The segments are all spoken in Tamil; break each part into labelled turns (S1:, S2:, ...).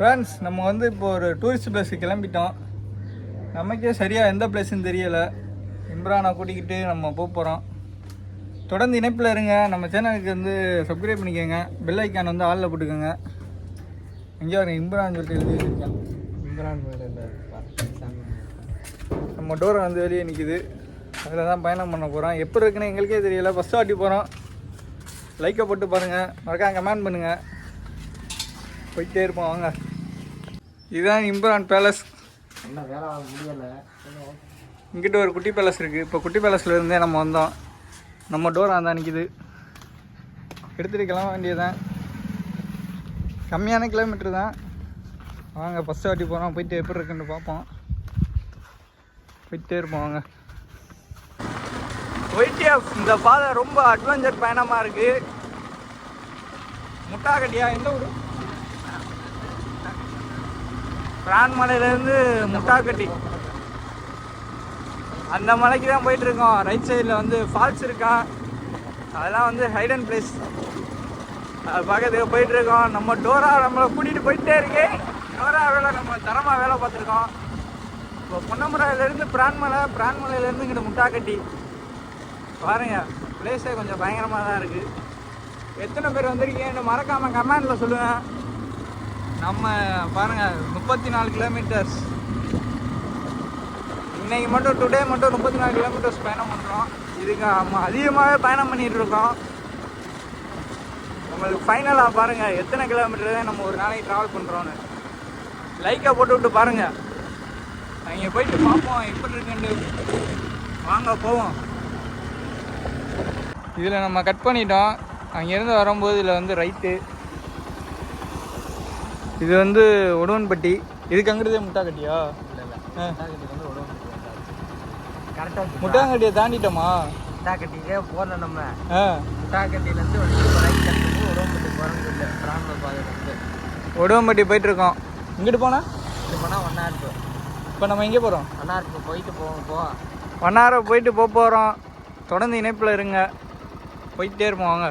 S1: ஃப்ரெண்ட்ஸ் நம்ம வந்து இப்போ ஒரு டூரிஸ்ட் பிளேஸுக்கு கிளம்பிட்டோம். நமக்கே சரியாக எந்த பிளேஸ்னு தெரியலை. இம்ரானை கூட்டிக்கிட்டு நம்ம போக போகிறோம் தொடர்ந்து இணைப்பில் இருங்க. நம்ம சேனலுக்கு வந்து சப்ஸ்கிரைப் பண்ணிக்கோங்க. பெல் ஐக்கான் வந்து ஆளில் போட்டுக்கோங்க. எங்கே வரும் இம்ரான் சொல்லிட்டு எழுதி வச்சிருக்கேன்.
S2: இம்ரான்
S1: நம்ம டோரை வந்து வெளியே நிற்கிது அதில் தான் பயணம் பண்ண போகிறோம் எப்படி இருக்குன்னு எங்களுக்கே தெரியல. ஃபஸ்ட் வாட்டி போகிறோம் லைக்கை போட்டு பாருங்கள் மறக்காம கமெண்ட் பண்ணுங்கள் போயிட்டே இருப்போம் வாங்க. இதுதான் இம்ரான் பேலஸ்.
S2: என்ன வேலை முடியல.
S1: இங்கிட்ட ஒரு குட்டி பேலஸ் இருக்குது இப்போ குட்டி பேலஸில் இருந்தே நம்ம வந்தோம். நம்ம டோர் அந்த நிற்கிது எடுத்துகிட்டு கிளம்ப வேண்டியதுதான். கம்மியான கிலோமீட்டர் தான். வாங்க ஃபஸ்ட் வாட்டி போகிறோம் போயிட்டு எப்படி இருக்குன்னு பார்ப்போம். போயிட்டே இருப்போம் வாங்க. ஒய்டிஎஃப் இந்த பாதை ரொம்ப அட்வென்ச்சர் பயணமாக இருக்குது முட்டாக்கட்டியா எந்த ஊர்? பிரான்மலையிலேருந்து முட்டாக்கட்டி. அந்த மலைக்கு தான் போயிட்டு இருக்கோம் ரைட் சைடில் வந்து ஃபால்ஸ் இருக்கா? அதெல்லாம் வந்து ஹைடன் பிளேஸ் அது பார்க்கறதுக்கு போயிட்டு இருக்கோம் நம்ம டோரா நம்மளை கூட்டிகிட்டு போயிட்டே இருக்கு. டோரா வேலை நம்ம தரமாக வேலை பார்த்துருக்கோம். இப்போ பொன்னமராயிலேருந்து பிரான்மலை பிரான்மலையிலேருந்து இங்கிட்ட முட்டாக்கட்டி. பாருங்க பிளேஸே கொஞ்சம் பயங்கரமாக தான் இருக்குது எத்தனை பேர் வந்திருக்கீங்கன்னு மறக்காமல் கமெண்டில் சொல்லுவேன் நம்ம பாருங்கள் முப்பத்தி நாலு கிலோமீட்டர்ஸ் இன்னைக்கு மட்டும் டுடே மட்டும் முப்பத்தி நாலு கிலோமீட்டர்ஸ் பயணம் பண்ணுறோம் இதுக்கு நம்ம அதிகமாகவே பயணம் பண்ணிகிட்டு இருக்கோம். உங்களுக்கு ஃபைனலாக பாருங்கள் எத்தனை கிலோமீட்டர் தான் நம்ம ஒரு நாளைக்கு ட்ராவல் பண்ணுறோன்னு லைக்கை போட்டு விட்டு பாருங்கள் அங்கே போயிட்டு பார்ப்போம் எப்படி இருக்குன்னு வாங்க போவோம். இதில் நம்ம கட் பண்ணிட்டோம். அங்கேருந்து வரும்போது இதில் வந்து ரைட்டு இது வந்து உடுவன்பட்டி இதுக்கு அங்கிருந்தே முட்டாக்கட்டியா? முட்டாங்கட்டியை தாண்டிட்டோமா?
S2: முட்டாக்கட்டிக்கே போகல நம்ம. உடம்புக்கு போகிறது இல்லை பிரான்ம பாதையிலேருந்து
S1: உடுவம்பட்டி போயிட்டுருக்கோம். இங்கிட்டு போனால்
S2: இது போனால் இருக்கும்
S1: இப்போ நம்ம எங்கே போகிறோம்
S2: இருக்கும் போயிட்டு போவோம் போ.
S1: ஒன்னார போயிட்டு போக போகிறோம் தொடர்ந்து இணைப்பில் இருங்க. போயிட்டே இருப்போம் வாங்க.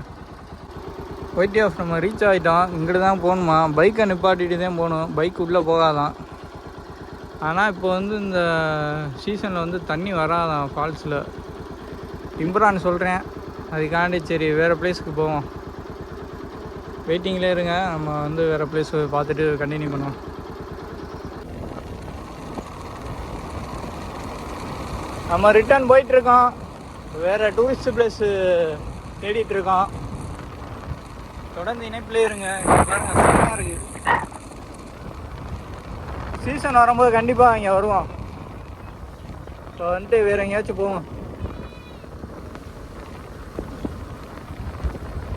S1: ஒயிட் ஆஃப் நம்ம ரீச் ஆகிட்டோம் இங்கிட்டு தான் போகணுமா? பைக்கை நிப்பாட்டிட்டு தான் போகணும். பைக் உள்ளே போகாதான். ஆனால் இப்போ வந்து இந்த சீசனில் வந்து தண்ணி வராதான் ஃபால்ஸில் இம்ரான் சொல்கிறேன் அதுக்காண்டி சரி வேறு பிளேஸ்க்கு போவோம். வெயிட்டிங்லேயே இருங்க. நம்ம வந்து வேறு பிளேஸ் பார்த்துட்டு கண்டினியூ பண்ணுவோம். நம்ம ரிட்டர்ன் போயிட்டுருக்கோம் வேறு டூரிஸ்ட் பிளேஸு தேடிட்டுருக்கோம் இருக்கோம். தொடர்ந்து இணைப்பிலே இருங்க. பாருங்க இருக்கு. சீசன் வரும்போது கண்டிப்பாக இங்கே வருவோம். இப்போ வந்துட்டு வேற எங்கேயாச்சும் போவோம்.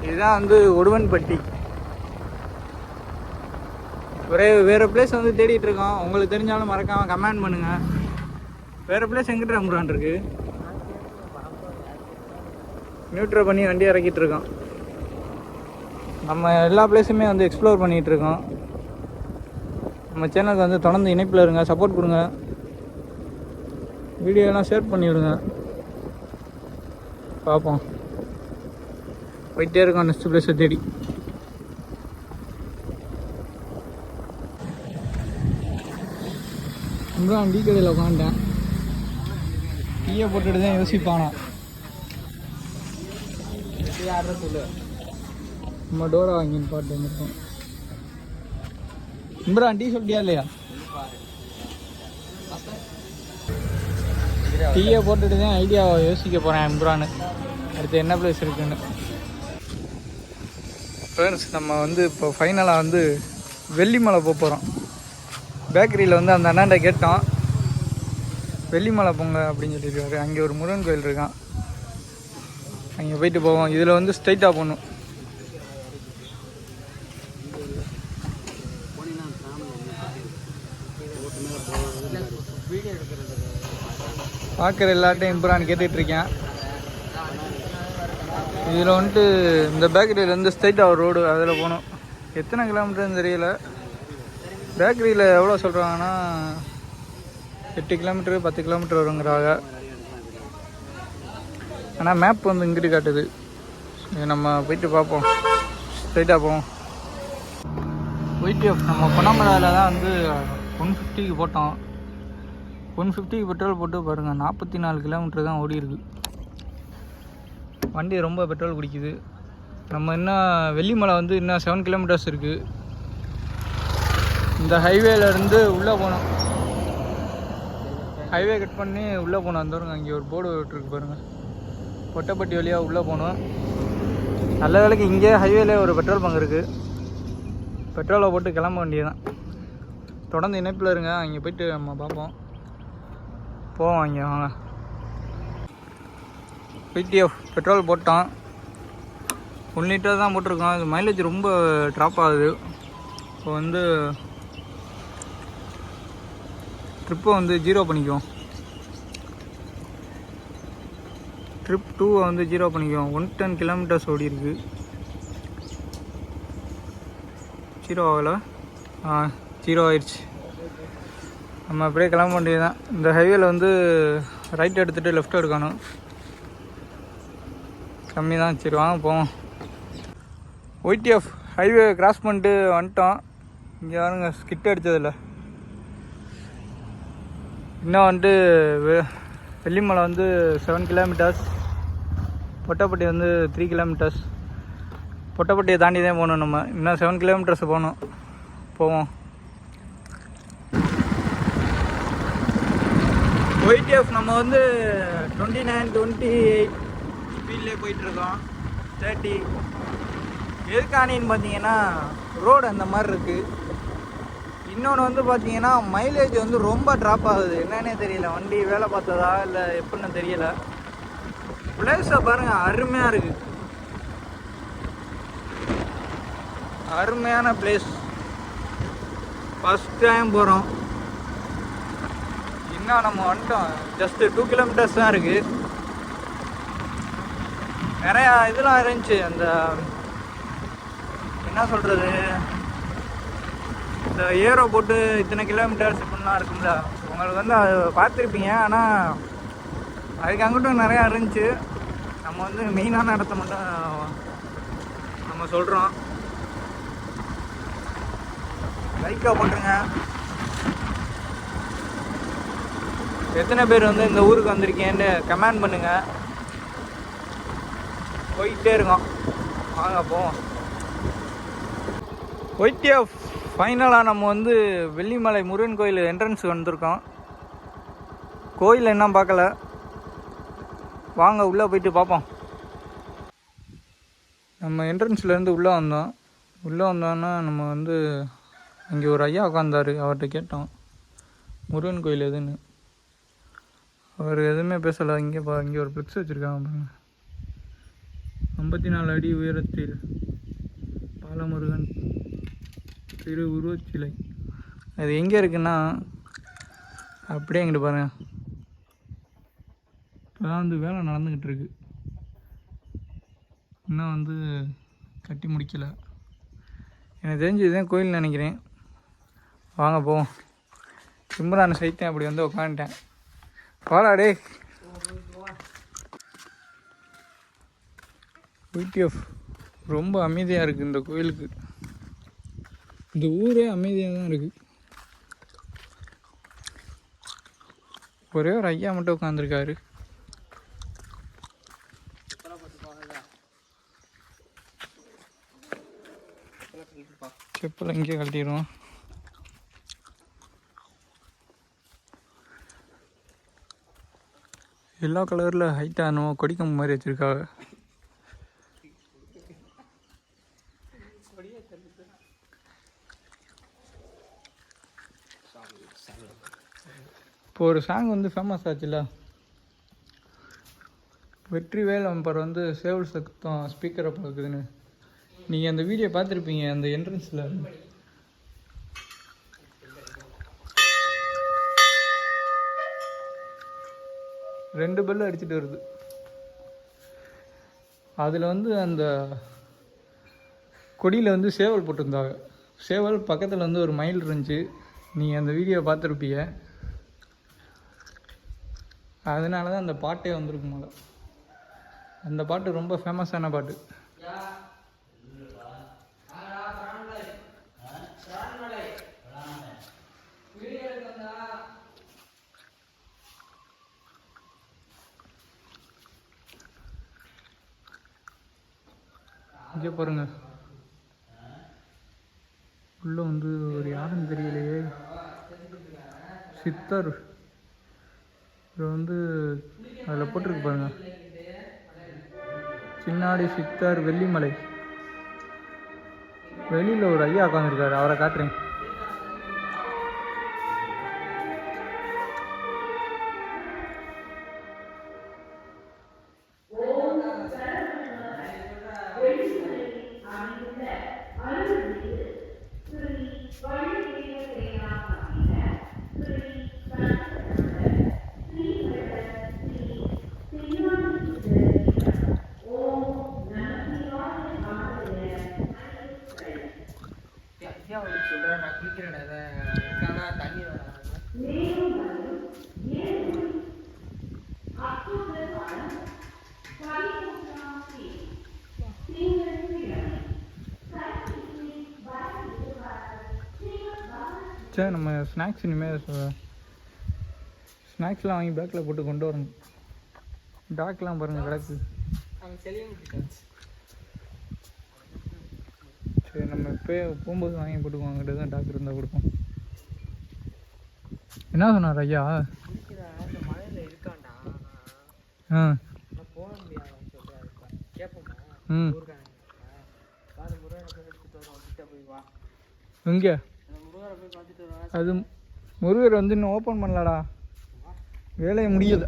S1: இதுதான் வந்து உடுவன்பட்டி. ஒரே வேறு பிளேஸ் வந்து தேடிட்டு இருக்கோம். உங்களுக்கு தெரிஞ்சாலும் மறக்காமல் கமெண்ட் பண்ணுங்கள் வேறு பிளேஸ் எங்கிட்ட ரம்புறான் இருக்கு? நியூட்ரல் பண்ணி வண்டி இறக்கிட்டு இருக்கோம். நம்ம எல்லா பிளேஸுமே வந்து எக்ஸ்ப்ளோர் பண்ணிகிட்டு இருக்கோம் நம்ம சேனலுக்கு வந்து தொடர்ந்து இணைப்பில் இருங்க சப்போர்ட் கொடுங்க. வீடியோலாம் ஷேர் பண்ணிவிடுங்க பார்ப்போம். போயிட்டே இருக்கோம் நெக்ஸ்ட் பிளேஸை தேடி. இம்ரான் டீ கடையில் உட்காந்துட்டேன் டீயை போட்டுட்டு தான் யோசிப்பானா
S2: யாரும் சொல்லு?
S1: நம்ம டோரா வாங்கின்னு பாட்டு வந்துருக்கோம். இம்ரான் டீ சொல்லிட்டியா இல்லையா? டீயை போட்டுட்டு தான் ஐடியாவை யோசிக்க போகிறேன் இம்ரான் அடுத்து என்ன பிளேஸ் இருக்குன்னு. ஃப்ரெண்ட்ஸ் நம்ம வந்து இப்போ ஃபைனலாக வந்து வெள்ளிமலை போக போகிறோம் பேக்கரியில் வந்து அந்த அண்ணாண்ட கேட்டோம் வெள்ளிமலை போங்க அப்படின்னு சொல்லியிருக்காரு. அங்கே ஒரு முருகன் கோயில் இருக்கான். அங்கே போயிட்டு போவோம். இதில் வந்து ஸ்ட்ரைட்டாக போகணும்
S2: வீடியோ எடுக்கிறது
S1: பார்க்குற எல்லார்ட்டையும் இம்ப்ரான் கேட்டுட்ருக்கேன். இதில் வந்துட்டு இந்த பேக்கரியிலேருந்து ஸ்ட்ரைட் அவர் ரோடு அதில் போகணும். எத்தனை கிலோமீட்டர்னு தெரியல. பேக்கரியில் எவ்வளோ சொல்கிறாங்கன்னா எட்டு கிலோமீட்டர் பத்து கிலோமீட்டர் வருங்கிறாங்க. ஆனால் மேப் வந்து இங்கிட்டு காட்டுது. இது நம்ம போயிட்டு பார்ப்போம். ஸ்ட்ரைட்டாக போவோம். போயிட்டு நம்ம பொன்னமராவில் தான் வந்து ஒன் ஃபிஃப்டிக்கு போட்டோம். ஒன் ஃபிஃப்டிக்கு பெட்ரோல் போட்டு பாருங்கள் நாற்பத்தி நாலு கிலோமீட்டர் தான் ஓடி இருக்கு. வண்டி ரொம்ப பெட்ரோல் குடிக்குது. நம்ம இன்னும் வெள்ளிமலை வந்து இன்னும் செவன் கிலோமீட்டர்ஸ் இருக்குது இந்த ஹைவேலேருந்து உள்ளே போனோம். ஹைவே கட் பண்ணி உள்ளே போனோம். வந்துருங்க அங்கே ஒரு போர்டு விட்டுருக்கு பாருங்கள் கொட்டப்பட்டி வழியாக உள்ளே போனோம். நல்ல வேலைக்கு இங்கே ஹைவேல ஒரு பெட்ரோல் பங்க் இருக்குது பெட்ரோலை போட்டு கிளம்ப வேண்டியது தான் தொடர்ந்து இணைப்பில் இருங்க. அங்கே போயிட்டு நம்ம பார்ப்போம். போவோம் அங்கே வாங்க பிடிஎஃப் பெட்ரோல் போட்டோம் ஒன் லிட்டர் தான் போட்டிருக்கோம் இது மைலேஜ் ரொம்ப ட்ராப் ஆகுது. இப்போ வந்து ட்ரிப்பை வந்து ஜீரோ பண்ணிக்குவோம். ட்ரிப் டூவை வந்து ஜீரோ பண்ணிக்குவோம். ஒன் டென் கிலோமீட்டர்ஸ் ஓடி இருக்கு ஜீரோ ஆகலை. ஆ ஜீரோ ஆயிடுச்சு. நம்ம அப்படியே கிளம்ப வேண்டியதுதான். இந்த ஹைவேல வந்து ரைட் எடுத்துகிட்டு லெஃப்ட் எடுக்கணும். கம்மி தான் சரி வாங்க போவோம். ஒய்டிஎஃப் ஹைவே கிராஸ் பண்ணிட்டு வந்துட்டோம். இங்கே யாருங்க ஸ்கிட் அடித்ததில்ல இன்னும் வந்துட்டு வெ- வெள்ளிமலை வந்து செவன் கிலோமீட்டர்ஸ் பொட்டப்பட்டி வந்து த்ரீ கிலோமீட்டர்ஸ் பொட்டப்பட்டியை தாண்டி தான் போகணும் நம்ம. இன்னும் செவன் கிலோமீட்டர்ஸ் போகணும். போவோம். ஒய்டிஎஃப் நம்ம வந்து டுவெண்ட்டி நைன் டுவெண்ட்டி எயிட் ஸ்பீட்லேயே போயிட்டுருக்கோம் தேர்ட்டி எதுக்கானின்னு பார்த்தீங்கன்னா ரோடு அந்த மாதிரி இருக்குது இன்னொன்று வந்து பார்த்தீங்கன்னா மைலேஜ் வந்து ரொம்ப ட்ராப் ஆகுது. என்னன்னே தெரியல. வண்டி வேலை பார்த்ததா இல்லை எப்படின்னு தெரியல. பிளேஸை பாருங்கள் அருமையாக இருக்குது அருமையான பிளேஸ் ஃபஸ்ட் டைம் போகிறோம் பார்த்தீங்கன்னா நம்ம வந்துட்டோம். ஜஸ்ட் டூ கிலோமீட்டர்ஸ் தான் இருக்குது நிறையா இதெல்லாம் இருந்துச்சு. அந்த என்ன சொல்கிறது இந்த ஏரோ போட்டு இத்தனை கிலோமீட்டர்ஸ் இப்படிலாம் இருக்கும்ல. உங்களுக்கு வந்து அது பார்த்துருப்பீங்க. ஆனால் அதுக்கு அங்கிட்டும் நிறையா இருந்துச்சு. நம்ம வந்து மெயினான இடத்த மட்டும் நம்ம சொல்கிறோம் லைக்காக போட்டுருங்க. எத்தனை பேர் வந்து இந்த ஊருக்கு வந்திருக்கீங்கன்னு கமெண்ட் பண்ணுங்கள் போயிட்டே இருக்கோம். வாங்க போவோம். போயிட்டே ஃபைனலாக நம்ம வந்து வெள்ளிமலை முருகன் கோயில் என்ட்ரன்ஸுக்கு வந்திருக்கோம். கோயில் என்ன பார்க்கல. வாங்க உள்ளே போயிட்டு பார்ப்போம். நம்ம என்ட்ரன்ஸ்லேருந்து உள்ளே வந்தோம். உள்ளே வந்தோன்னா நம்ம வந்து அங்கே ஒரு ஐயா உட்காந்தாரு அவர்கிட்ட கேட்டோம். முருகன் கோயில் எதுன்னு. அவர் எதுவுமே பேசலை. இங்கே பா இங்கே ஒரு ஃப்ளெக்ஸ் வச்சுருக்காங்க பாருங்க. ஐம்பத்தி நாலு அடி உயரத்தில் பாலமுருகன் திரு உருவச்சிலை அது எங்கே இருக்குன்னா அப்படியே எங்கிட்ட பாருங்க. இப்போ வந்து வேலை நடந்துக்கிட்டு இருக்கு. இன்னும் வந்து கட்டி முடிக்கலை. எனக்கு தெரிஞ்சு இதுதான் கோயில் நினைக்கிறேன். வாங்க போவோம். சிம்ரான் சைத்தேன் அப்படி வந்து உட்காந்துட்டேன் வாடா டேய். ஆஃப் ரொம்ப அமைதியாக இருக்குது இந்த கோயிலுக்கு. இந்த ஊரே அமைதியாக தான் இருக்குது ஒரே ஒரு ஐயா மட்டும் உட்காந்துருக்காரு செப்பலை இங்கே கழட்டிடுவோம். எல்லா கலரில் ஹைட்டானோ கொடிக்கம்பு மாதிரி வச்சுருக்காங்க இப்போ ஒரு சாங் வந்து ஃபேமஸ் ஆச்சுல்ல வெற்றி வேல் அம்பர் வந்து சேவல் சத்தம் ஸ்பீக்கரை பார்க்குதுன்னு. நீங்கள் அந்த வீடியோ பார்த்துருப்பீங்க அந்த என்ட்ரன்ஸில் ரெண்டு பெல்லு அடிச்சுட்டு வருது. அதில் வந்து அந்த கொடியில் வந்து சேவல் போட்டிருந்தாங்க. சேவல் பக்கத்தில் வந்து ஒரு மயில் இருந்துச்சு. நீங்கள் அந்த வீடியோ பார்த்துருப்பீங்க அதனால தான் அந்த பாட்டே வந்திருக்கும் போல. அந்த பாட்டு ரொம்ப ஃபேமஸான பாட்டு. இங்கே பாருங்க. உள்ளே வந்து ஒரு யாருன்னு தெரியலையே. சித்தர். இது வந்து அதில் போட்டிருக்கு பாருங்க. சின்னாடி சித்தர் வெள்ளிமலை. வெளியில் ஒரு ஐயா உட்காந்துருக்காரு அவரை காட்டுறேன். சார் நம்ம ஸ்நாக்ஸ் இனிமேல் ஸ்நாக்ஸ்லாம் வாங்கி பேக்கில் போட்டு கொண்டு வரணும். டாக்லாம் பாருங்கள் கிடக்கு. சரி நம்ம இப்போ போகும்போது வாங்கி போட்டுக்குவோம். அங்கிட்ட தான் டாக்டர் இருந்தால் கொடுப்போம். என்ன சொன்னார் ஐயா? ஆ. ம். எங்கே அது முருகர் வந்து இன்னும் ஓப்பன் பண்ணலடா. வேலையை முடியல.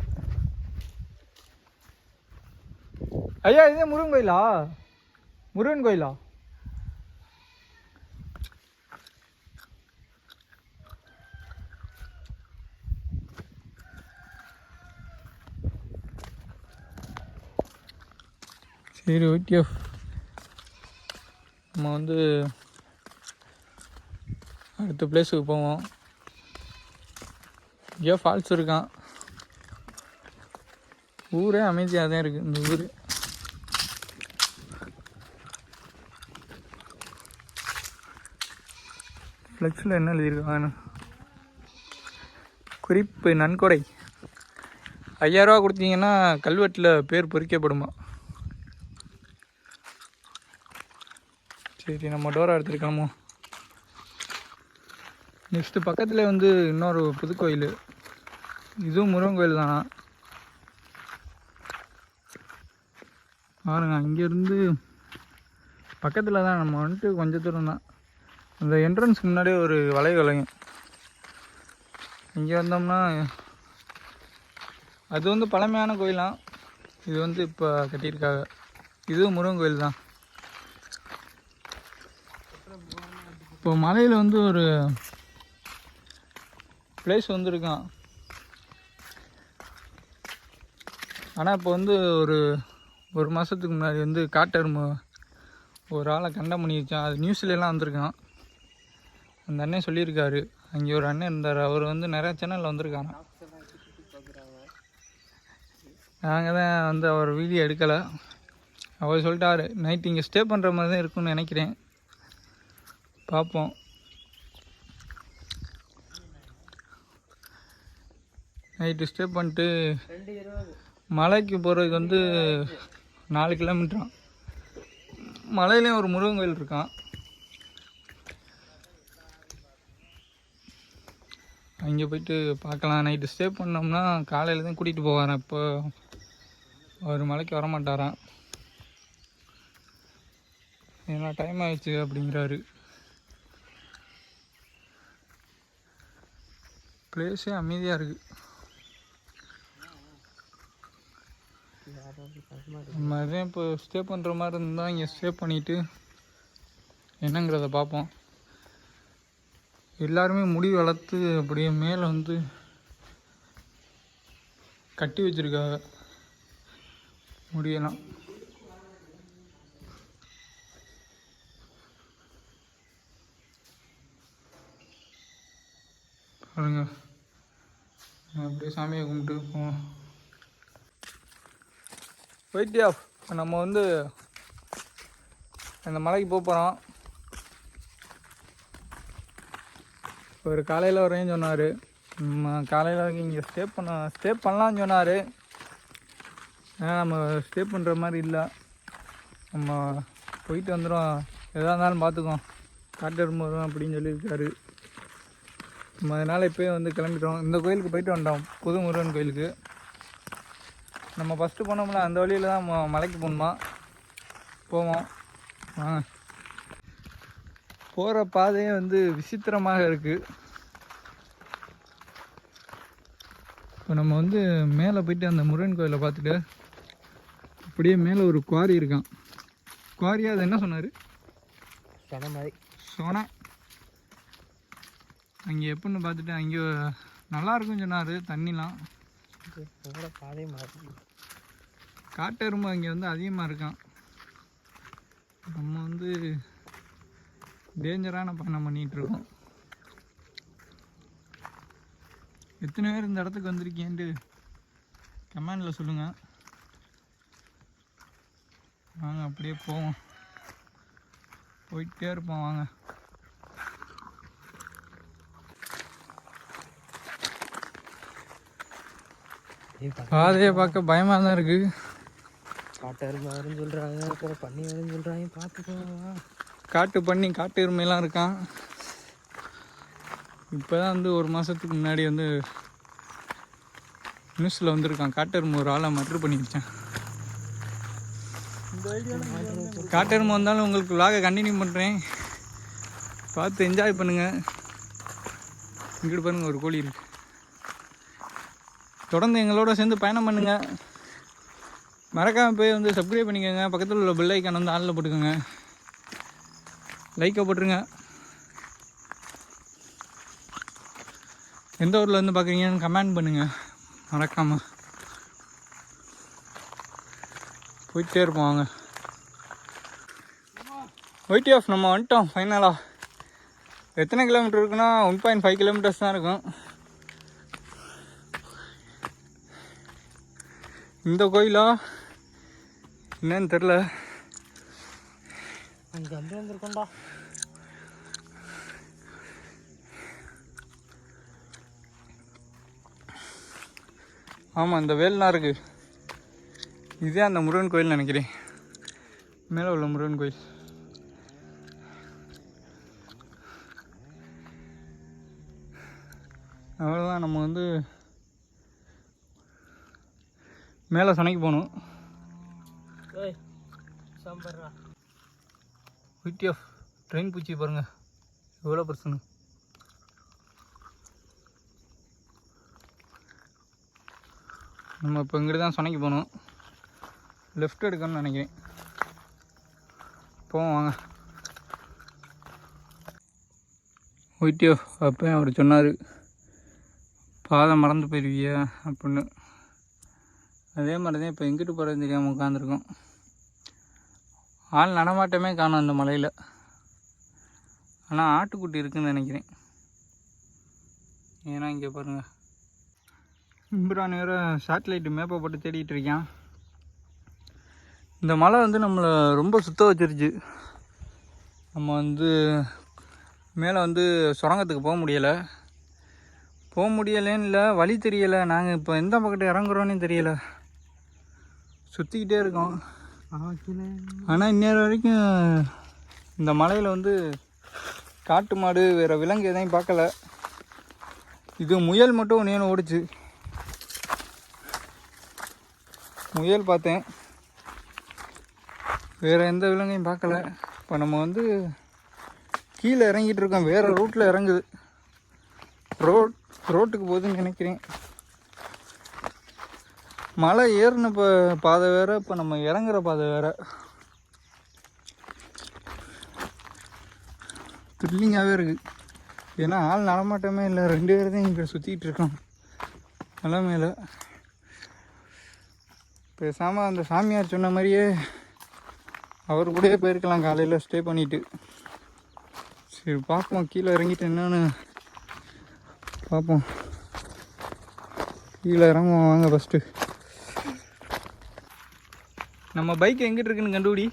S1: ஐயா இதே முருகன் கோயிலா? முருகன் கோயிலா? சரி ஓகே நம்ம வந்து அடுத்த பிளேஸுக்கு போவோம். ஐயோ ஃபால்ஸ் இருக்கான். ஊரே அமைதியாக தான் இருக்குது இந்த ஊர். ஃப்ளெக்ஸில் என்ன எழுதியிருக்காங்க? குறிப்பு நன்கொடை. ஐயாயிரரூவா கொடுத்தீங்கன்னா கல்வெட்டில் பேர் பொறிக்கப்படுமா? சரி நம்ம டோரா எடுத்துருக்காமோ நெக்ஸ்ட்டு பக்கத்தில் வந்து இன்னொரு புதுக்கோயில் இதுவும் முருகன் கோயில் தானா? பாருங்க அங்கேருந்து பக்கத்தில் தான் நம்ம வந்துட்டு கொஞ்சம் தூரம் தான். அந்த என்ட்ரன்ஸ்க்கு முன்னாடியே ஒரு வலை விளையும். இங்கே வந்தோம்னா அது வந்து பழமையான கோயிலாம் இது வந்து இப்போ கட்டியிருக்காங்க. இதுவும் முருகன் கோயில் தான். இப்போ மலையில் வந்து ஒரு பிளேஸ் வந்திருக்கான். ஆனால் இப்போ வந்து ஒரு ஒரு மாதத்துக்கு முன்னாடி வந்து காட்டெருமை ஒரு ஆளை கண்டம் பண்ணி வச்சான். அது நியூஸ்லலாம் வந்திருக்கான். அந்த அண்ணன் சொல்லியிருக்காரு. அங்கே ஒரு அண்ணன் இருந்தார். அவர் வந்து நிறையா சேனலில் வந்திருக்காங்க நாங்கள் தான் வந்து அவர் வீடியோ எடுக்கலை. அவர் சொல்லிட்டாரு நைட் இங்கே ஸ்டே பண்ணுற மாதிரி தான் இருக்கும்னு நினைக்கிறேன். பார்ப்போம். நைட்டு ஸ்டே பண்ணிட்டு மலைக்கு போகிறதுக்கு வந்து நாலு கிலோமீட்டரான் மலையிலையும் ஒரு முருகன் கோயில் இருக்கான். அங்கே போயிட்டு பார்க்கலாம். நைட்டு ஸ்டே பண்ணோம்னா காலையில் தான் கூட்டிகிட்டு போவாராம் இப்போ அவர் மலைக்கு வர மாட்டாராம் ஏன்னா டைம் ஆயிடுச்சு அப்படிங்கிறாரு. பிளேஸே அமைதியாக இருக்குது நம்ம அதே இப்போ ஸ்டே பண்ணுற மாதிரி இருந்தால் இங்கே ஸ்டே பண்ணிவிட்டு என்னங்கிறத பார்ப்போம். எல்லாருமே முடி வளர்த்து அப்படியே மேலே வந்து கட்டி வச்சிருக்காங்க முடியெல்லாம். பாருங்க. அப்படியே சாமியை கும்பிட்டு போவோம். போயிட்டியா இப்போ நம்ம வந்து அந்த மலைக்கு போக போகிறோம் ஒரு காலையில் வரேன்னு சொன்னார். காலையில் இங்கே ஸ்டே பண்ண ஸ்டே பண்ணலான்னு சொன்னார். ஆனால் நம்ம ஸ்டே பண்ணுற மாதிரி இல்லை. நம்ம போயிட்டு வந்துடும் எதாக இருந்தாலும் பார்த்துக்கோம் காட்டு வரும் அப்படின்னு சொல்லியிருக்காரு. நம்ம அதனால் இப்போயே வந்து கிளம்பிட்டோம். இந்த கோயிலுக்கு போயிட்டு வந்தோம். புது முருகன் கோயிலுக்கு. நம்ம ஃபஸ்ட்டு போனோம்ல அந்த வழியில் தான் மலைக்கு போகணுமா போவோம். வாங்க போகிற பாதையே வந்து விசித்திரமாக இருக்குது இப்போ நம்ம வந்து மேலே போயிட்டு அந்த முருகன் கோயிலை பார்த்துட்டு அப்படியே மேலே ஒரு குவாரி இருக்கான். குவாரியா அது என்ன சொன்னார்?
S2: சொன்ன மாதிரி.
S1: சோனா அங்கே எப்படின்னு பார்த்துட்டு அங்கே நல்லா இருக்குன்னு சொன்னார் தண்ணிலாம்.
S2: காட்டு பாதையை மாற்றி
S1: காட்டெரும்பு அங்கே வந்து அதிகமாக இருக்கான். நம்ம வந்து டேஞ்சரான பயணம் பண்ணிகிட்ருக்கோம் எத்தனை பேர் இந்த இடத்துக்கு வந்திருக்கேன்ட்டு கமெண்டில் சொல்லுங்கள் வாங்க அப்படியே போவோம். போயிட்டே இருப்போம் வாங்க. பாதையை பார்க்க பயமாக தான் இருக்குது
S2: காட்டெருமை வரும்னு சொல்கிறாங்க அப்புறம் பண்ணி வரும்னு சொல்கிறாங்க பார்த்துக்கோங்க
S1: காட்டு பண்ணி காட்டு எருமையெல்லாம் இருக்கான். இப்போ தான் வந்து ஒரு மாதத்துக்கு முன்னாடி வந்து நியூஸில் வந்திருக்கான். காட்டெருமை ஒரு ஆளை மர்டர் பண்ணிருச்சேன் காட்டெருமை வந்தாலும் உங்களுக்கு விலாக கண்டினியூ பண்ணுறேன் பார்த்து என்ஜாய் பண்ணுங்கள் இங்கிட்டு பாருங்க ஒரு கோழி இருக்கு. தொடர்ந்து எங்களோட சேர்ந்து பயணம் பண்ணுங்கள் மறக்காமல் போய் வந்து சப்ஸ்கிரைப் பண்ணிக்கோங்க. பக்கத்தில் உள்ள பெல் ஐக்கான் வந்து ஆளில் போட்டுக்கோங்க. லைக்கை போட்டுருங்க. எந்த ஊரில் இருந்து பார்க்குறீங்கன்னு கமெண்ட் பண்ணுங்கள் மறக்காமல் போயிட்டே இருப்போம் வாங்க. ஒயிட்டி ஆஃப் நம்ம வந்துட்டோம் ஃபைனலாக எத்தனை கிலோமீட்டர் இருக்குன்னா ஒன் பாயிண்ட் ஃபைவ் கிலோமீட்டர்ஸ் தான் இருக்கும். இந்த கோயிலா? என்னன்னு தெரில
S2: அங்கே வந்து வந்திருக்கோண்டா
S1: ஆமாம் இந்த வேல்லாம் இருக்கு. இதே அந்த முருகன் கோயில் நினைக்கிறேன். மேலே உள்ள முருகன் கோயில். அவ்வளோதான் நம்ம வந்து மேலே சனைக்கு போகணும். விட்டி ஆஃப் ட்ரெயின் பூச்சி பாருங்கள் எவ்வளோ பிரச்சனை நம்ம இப்போ இங்கிட்டு தான் சொனைக்கு போகணும். லெஃப்ட் எடுக்கணும்னு நினைக்கிறேன். போவோம் வாங்க. ஒயிட்டி ஆஃப் அப்போ அவர் சொன்னார். பாதை மறந்து போயிடுவியா அப்படின்னு. அதே மாதிரி தான் இப்போ எங்கிட்டு போகிறதுன்னு தெரியாமல் உட்காந்துருக்கோம் ஆள் நடமாட்டமே காணும் இந்த மலையில். ஆனால் ஆட்டுக்குட்டி இருக்குன்னு நினைக்கிறேன். ஏன்னா இங்கே பாருங்கள் இம்ரான் வேறு சேட்டலைட் மேப்பை போட்டு தேடிட்டு இருக்கேன். இந்த மலை வந்து நம்மளை ரொம்ப சுத்த வச்சிருச்சு. நம்ம வந்து மேலே வந்து சுரங்கத்துக்கு போக முடியலை. போக முடியலேன்னு இல்லை வழி தெரியலை. நாங்கள் இப்போ எந்த பக்கத்து இறங்குறோன்னு தெரியலை. சுற்றிக்கிட்டே இருக்கோம். ஆனால் இன்னொரு வரைக்கும் இந்த மலையில் வந்து காட்டு மாடு வேறு விலங்கு எதையும் பார்க்கல. இது முயல் மட்டும் ஒன்று ஓடிச்சு. முயல் பார்த்தேன். வேறு எந்த விலங்கையும் பார்க்கல. இப்போ நம்ம வந்து கீழே இறங்கிட்டு இருக்கோம். வேறு ரூட்டில் இறங்குது. ரோட் ரோட்டுக்கு போகுதுன்னு நினைக்கிறேன். மலை ஏறின இப்போ பாதை வேற இப்போ நம்ம இறங்குற பாதை வேற. த்ரில்லிங்காகவே இருக்குது ஏன்னா ஆள் நடமாட்டமே இல்லை. ரெண்டு பேர் தான் இங்கே சுற்றிட்டு இருக்கோம். மலை மேலே பேசாமல் அந்த சாமியார் சொன்ன மாதிரியே அவர் கூடயே போயிருக்கலாம் காலையில் ஸ்டே பண்ணிட்டு. சரி பார்ப்போம் கீழே இறங்கிட்டு என்னன்னு பார்ப்போம் கீழே இறங்குவோம். வாங்க ஃபஸ்ட்டு நம்ம பைக் எங்கிட்டு இருக்குன்னு கண்டுபிடி.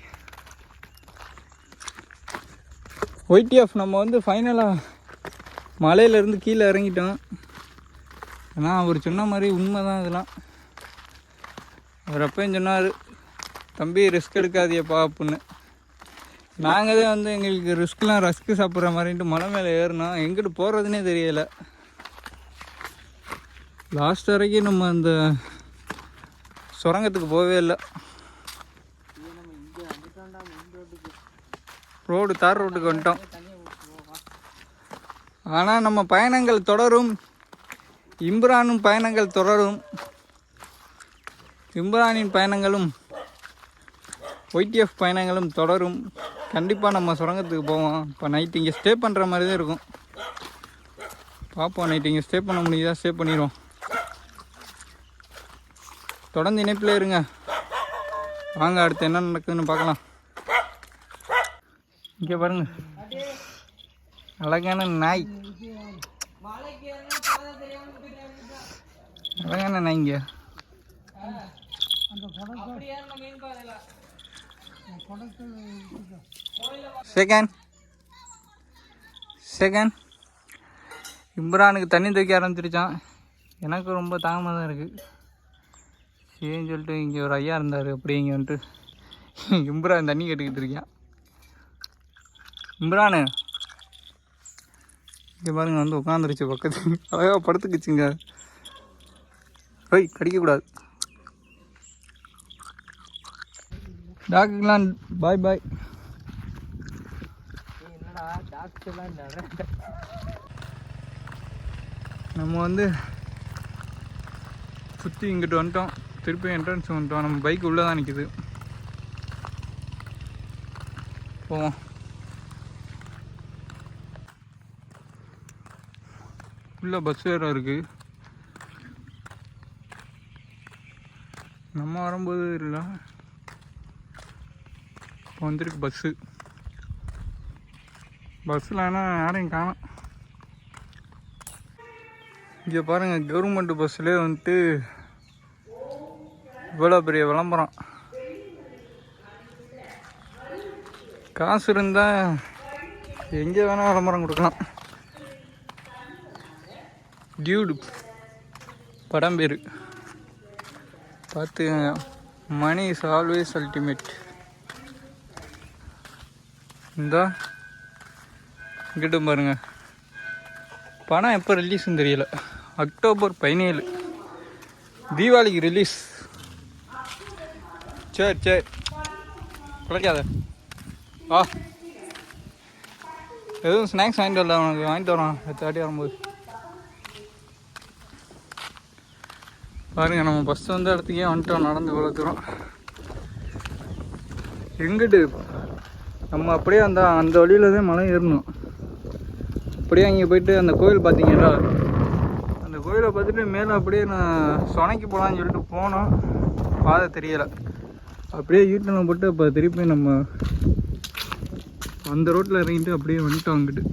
S1: ஒயிட்டி ஆஃப் நம்ம வந்து ஃபைனலாக மலையிலேருந்து கீழே இறங்கிட்டோம். ஆனால் அவர் சொன்ன மாதிரி உண்மை தான் இதெல்லாம். அவர் அப்பயும் சொன்னார் தம்பி ரிஸ்க் எடுக்காதியப்பா அப்படின்னு. நாங்கள் தான் வந்து எங்களுக்கு ரிஸ்க்லாம் ரஸ்க்கு சாப்பிட்ற மாதிரின்ட்டு மலை மேலே ஏறினோம். எங்கிட்டு போகிறதுனே தெரியலை. லாஸ்ட் வரைக்கும் நம்ம அந்த சுரங்கத்துக்கு போகவே இல்லை. ரோடு தார் ரோட்டுக்கு வந்துட்டோம். ஆனால் நம்ம பயணங்கள் தொடரும். இம்ரானும் பயணங்கள் தொடரும். இம்ரானின் பயணங்களும் ஒய்டிஎஃப் பயணங்களும் தொடரும். கண்டிப்பாக நம்ம சுரங்கத்துக்கு போவோம். இப்போ நைட் இங்கே ஸ்டே பண்ணுற மாதிரி தான் இருக்கும். பார்ப்போம் நைட் இங்கே ஸ்டே பண்ண முடியுதா? ஸ்டே பண்ணிடுவோம். தொடர்ந்து இணைப்பில் இருங்க. வாங்க அடுத்து என்ன நடக்குதுன்னு பார்க்கலாம். இங்கே பாருங்க. அழகான நாய். அழகான இங்கே செகண்ட் செகண்ட் இம்ரானுக்கு தண்ணி தூக்கி ஆரம்பிச்சிருச்சான். எனக்கு ரொம்ப தாகமாக தான் இருக்குது சரின்னு சொல்லிட்டு இங்கே ஒரு ஐயா இருந்தார் அப்படி இங்கே வந்துட்டு. இம்ரான் தண்ணி கேட்டுக்கிட்டு இருக்கான். இம்ரானு. இங்கே பாருங்க வந்து உட்காந்துருச்சு பக்கத்து அழகாக படுத்துக்குச்சுங்க. ஓய் கடிக்கக்கூடாது. டாக்குலாம் பாய் பாய்
S2: டாக்டர்லாம்
S1: நம்ம வந்து சுற்றி இங்கிட்டு வந்துட்டோம். திருப்பி என்ட்ரன்ஸ் வந்துட்டோம். நம்ம பைக் உள்ளே தான் நிற்கிது போவோம். ஃபுல்லாக பஸ் வேறு இருக்குது நம்ம வரும்போது இல்லை. இப்போ வந்துருக்கு பஸ்ஸு பஸ்ஸில் ஆனால் யாரையும் காணோம். இங்கே பாருங்கள் கவர்மெண்ட் பஸ்ஸில் வந்துட்டு இவ்வளோ பெரிய விளம்பரம். காசு இருந்தால் எங்கே வேணால் விளம்பரம் கொடுக்கலாம். டியூடு. படம் பேர். பார்த்து மணி இஸ் ஆல்வேஸ் அல்டிமேட். இந்த கிட்ட பாருங்க. படம் எப்போ ரிலீஸ்னு தெரியல. அக்டோபர் பதினேழு. தீபாவளிக்கு ரிலீஸ் சரி சரி குறைக்காத. வா. எதுவும் ஸ்நாக்ஸ் வாங்கிட்டு வரல உனக்கு வாங்கிட்டு வரோம் தேர்ட்டி வரும்போது. பாருங்க நம்ம பஸ் வந்த இடத்துக்கே வந்துட்டோம். நடந்து இவ்வளோ தூரம். எங்கிட்டு? நம்ம அப்படியே அந்த அந்த வழியில்தான் மலை ஏறணும். அப்படியே அங்கே போயிட்டு அந்த கோயில் பார்த்தீங்களா? அந்த கோயிலை பார்த்துட்டு மேலே அப்படியே நான் சொனைக்கு போகலான்னு சொல்லிட்டு போனோம். பாதை தெரியலை. அப்படியே யூட்டனை போட்டு இப்போ திருப்பி நம்ம அந்த ரோட்டில் இறங்கிட்டு அப்படியே வந்துட்டோம் அங்கிட்டு.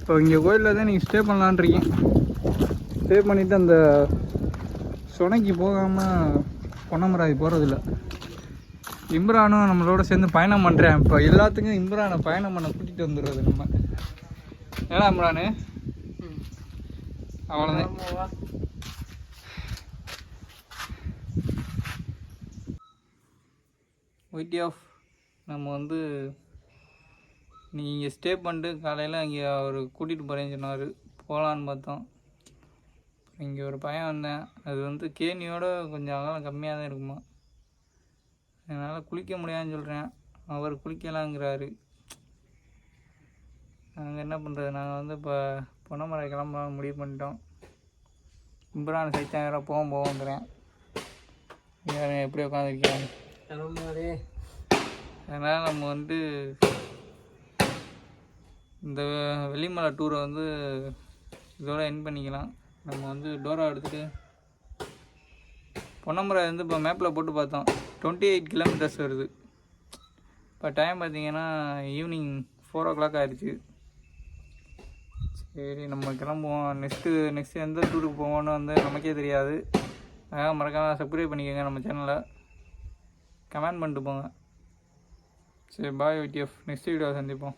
S1: இப்போ இங்கே கோயிலில் தான் நீங்கள் ஸ்டே பண்ணலான்றீங்க ஸ்டே பண்ணிவிட்டு அந்த சொனைக்கு போகாமல் பொன்னமராதி போகிறதில்ல இம்ரானும் நம்மளோட சேர்ந்து பயணம் பண்ணுறேன் இப்போ எல்லாத்துக்கும் இம்ரானை பயணம் பண்ண கூட்டிகிட்டு வந்துடுறது நம்ம. ஏடா இம்ரானு? அவ்வளோதான் ஒயிட்டி ஆஃப் நம்ம வந்து நீங்கள் ஸ்டே பண்ணிட்டு காலையில் அங்கே அவர் கூட்டிகிட்டு போகிறேன்னு சொன்னார். போகலான்னு பார்த்தோம். இங்கே ஒரு பையன் வந்தேன். அது வந்து கேணியோட கொஞ்சம் அகலம் கம்மியாக தான் இருக்குமா? அதனால் குளிக்க முடியாதுன்னு சொல்கிறேன் அவர் குளிக்கலாங்கிறாரு. நாங்கள் என்ன பண்ணுறது நாங்கள் வந்து இப்போ பொன்னமரை கிளம்பலாம்னு முடிவு பண்ணிட்டோம். இம்ரான் சைத்தாங்கிற போவோம் போவோங்கிறேன். யாரும் எப்படி உட்காந்துருக்கேன் அதனால் நம்ம வந்து இந்த வெள்ளிமலை டூரை வந்து இதோட என் பண்ணிக்கலாம். நம்ம வந்து டோரா எடுத்துகிட்டு பொன்னமரை வந்து இப்போ மேப்பில் போட்டு பார்த்தோம். டுவெண்ட்டி எயிட் கிலோமீட்டர்ஸ் வருது. இப்போ டைம் பார்த்தீங்கன்னா ஈவினிங் ஃபோர் ஓ கிளாக் ஆகிடுச்சு சரி நம்ம கிளம்புவோம். நெக்ஸ்ட்டு நெக்ஸ்ட் எந்த டூருக்கு போவோன்னு வந்து நமக்கே தெரியாது. அதனால் மறக்காமல் சப்ஸ்கிரைப் பண்ணிக்கோங்க நம்ம சேனலை கமெண்ட் பண்ணிட்டு போங்க. சரி பாய் ஒய்டிஎஃப் நெக்ஸ்ட் வீடியோ சந்திப்போம்.